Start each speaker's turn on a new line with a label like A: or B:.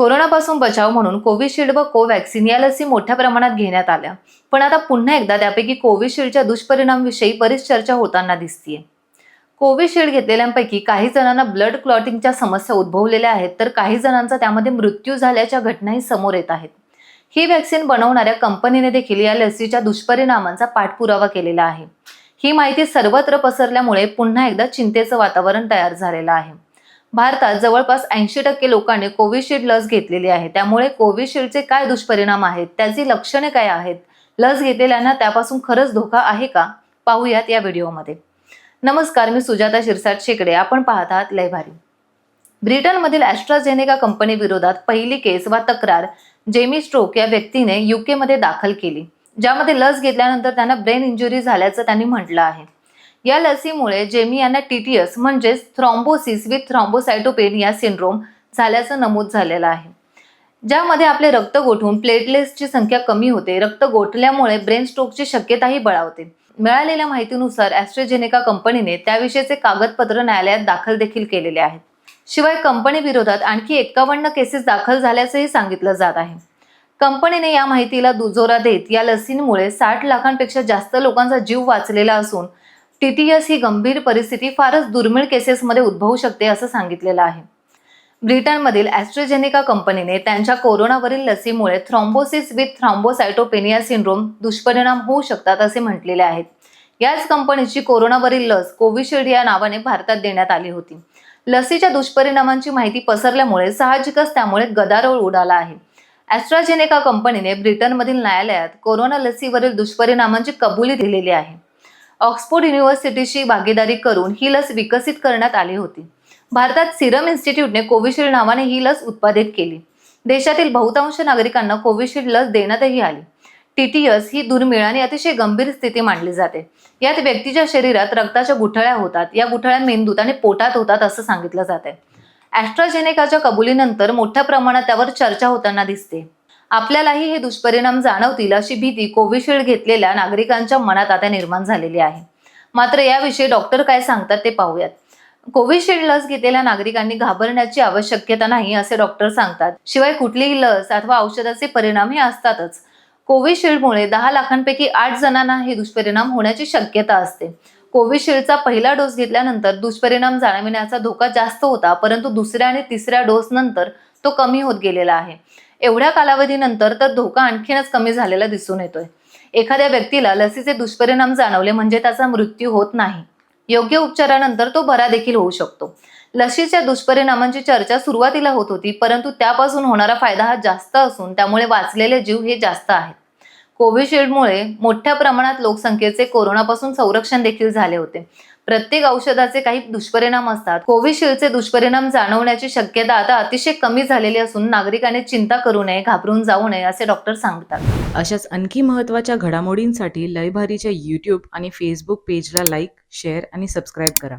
A: कोरोनापासून बचाव म्हणून कोविशिल्ड व कोवॅक्सिन या लसी मोठ्या प्रमाणात घेण्यात आल्या. पण आता पुन्हा एकदा त्यापैकी कोविशिल्डच्या दुष्परिणामविषयी बरीच चर्चा होताना दिसतीये. कोविशिल्ड घेतलेल्यांपैकी काही जणांना ब्लड क्लॉटिंगच्या समस्या उद्भवलेल्या आहेत तर काही जणांचा त्यामध्ये मृत्यू झाल्याच्या घटनाही समोर येत आहेत. ही वॅक्सिन बनवणाऱ्या कंपनीने देखील या लसीच्या दुष्परिणामांचा पाठपुरावा केलेला आहे. ही माहिती सर्वत्र पसरल्यामुळे पुन्हा एकदा चिंतेचं वातावरण तयार झालेलं आहे. भारतात जवळपास ऐंशी टक्के लोकांनी कोविशिल्ड लस घेतलेली आहे. त्यामुळे कोविशिल्डचे काय दुष्परिणाम आहेत? त्याची लक्षणे काय आहेत? लस घेतलेल्यांना त्यापासून खरंच धोका आहे का? पाहूयात या व्हिडिओमध्ये. नमस्कार मी सुजाता शिरसाट शेकडे. आपण पाहत आहात लयभारी ब्रिटनमधील ॲस्ट्राझेनेका कंपनी विरोधात पहिली केस वा तक्रार जेमी स्ट्रोक या व्यक्तीने युकेमध्ये दाखल केली. ज्यामध्ये लस घेतल्यानंतर त्यांना ब्रेन इंजुरी झाल्याचं त्यांनी म्हटलं आहे. या लसीमुळे जेमी यांना टीटीएस म्हणजेच थ्रॉम्बोसिस विथ थ्रॉम्बोसायटोपेनिया सिंड्रोम झाल्याचं नमूद झालेलं आहे. ज्यामध्ये आपले रक्त गोठून प्लेटलेट्सची संख्या कमी होते रक्त गोठल्यामुळे ब्रेन स्ट्रोकची शक्यताही बळावते. मिळालेल्या माहितीनुसार ॲस्ट्रेजेनेका कंपनीने त्याविषयीचे कागदपत्र न्यायालयात दाखल देखील केलेले आहेत. शिवाय कंपनी विरोधात आणखी एक्कावन्न केसेस दाखल झाल्याचंही सांगितलं जात आहे. कंपनीने या माहितीला दुजोरा देत या लसींमुळे साठ लाखांपेक्षा जास्त लोकांचा जीव वाचलेला असून टीटीएस ही गंभीर परिस्थिती फारच दुर्मिळ केसेसमध्ये उद्भवू शकते असं सांगितलेलं आहे. ब्रिटनमधील ॲस्ट्रेजेनिका कंपनीने त्यांच्या कोरोनावरील लसीमुळे थ्रॉम्बोसिस विथ थ्रॉम्बोसायटोपेनिया सिंड्रोम दुष्परिणाम होऊ शकतात असे म्हटलेले आहेत. याच कंपनीची कोरोनावरील लस कोविशिल्ड या नावाने भारतात देण्यात आली होती. लसीच्या दुष्परिणामांची माहिती पसरल्यामुळे साहजिकच त्यामुळे गदारोळ उडाला आहे. ॲस्ट्राजेनेका कंपनीने ब्रिटनमधील न्यायालयात कोरोना लसीवरील दुष्परिणामांची कबुली दिलेली आहे. ऑक्सफोर्ड युनिव्हर्सिटीशी भागीदारी करून ही लस विकसित करण्यात आली होती. भारतात सिरम इन्स्टिट्यूटने कोविशिल्ड नावाने ही लस उत्पादित केली. देशातील बहुतांश नागरिकांना कोविशिल्ड लस देण्यातही आली. टीटीएस ही दुर्मिळ आणि अतिशय गंभीर स्थिती मानली जाते. यात व्यक्तीच्या शरीरात रक्ताच्या गुठळ्या होतात या गुठळ्या मेंदूत आणि पोटात होतात असं सांगितलं जाते ॲस्ट्राजेनेकाच्या कबुलीनंतर मोठ्या प्रमाणात त्यावर चर्चा होताना दिसते. आपल्यालाही हे दुष्परिणाम जाणवतील अशी भीती कोविशिल्ड घेतलेल्या नागरिकांच्या मनात आता निर्माण झालेली आहे. मात्र याविषयी डॉक्टर काय सांगतात ते पाहूयात. कोविशिल्ड लस घेतलेल्या नागरिकांनी घाबरण्याची आवश्यकता नाही असे डॉक्टर सांगतात. शिवाय कुठलीही लस अथवा औषधाचे परिणाम हे असतातच. कोविशिल्डमुळे दहा लाखांपैकी आठ जणांना हे दुष्परिणाम होण्याची शक्यता असते. कोविशिल्डचा पहिला डोस घेतल्यानंतर दुष्परिणाम जाणविण्याचा धोका जास्त होता परंतु दुसऱ्या आणि तिसऱ्या डोस नंतर तो कमी होत गेलेला आहे. एवढ्या कालावधीनंतर तर धोका आणखीनच कमी झालेला दिसून येतोय. एखाद्या व्यक्तीला लसीचे दुष्परिणाम जाणवले म्हणजे त्याचा मृत्यू होत नाही. योग्य उपचारानंतर तो बरा देखील होऊ शकतो. लशीच्या दुष्परिणामांची चर्चा सुरुवातीला होत होती परंतु त्यापासून होणारा फायदा हा जास्त असून त्यामुळे वाचलेले जीव हे जास्त आहेत. कोविशिल्डमुळे मोठ्या प्रमाणात लोकसंख्येचे कोरोनापासून संरक्षण देखील झाले होते. प्रत्येक औषधाचे काही दुष्परिणाम असतात. कोविशिल्डचे दुष्परिणाम जाणवण्याची शक्यता आता अतिशय कमी झालेली असून नागरिकांनी चिंता करू नये घाबरून जाऊ नये असे डॉक्टर सांगतात.
B: अशाच आणखी महत्त्वाच्या घडामोडींसाठी लयभारीच्या यूट्यूब आणि फेसबुक पेजला लाईक शेअर आणि सबस्क्राईब करा.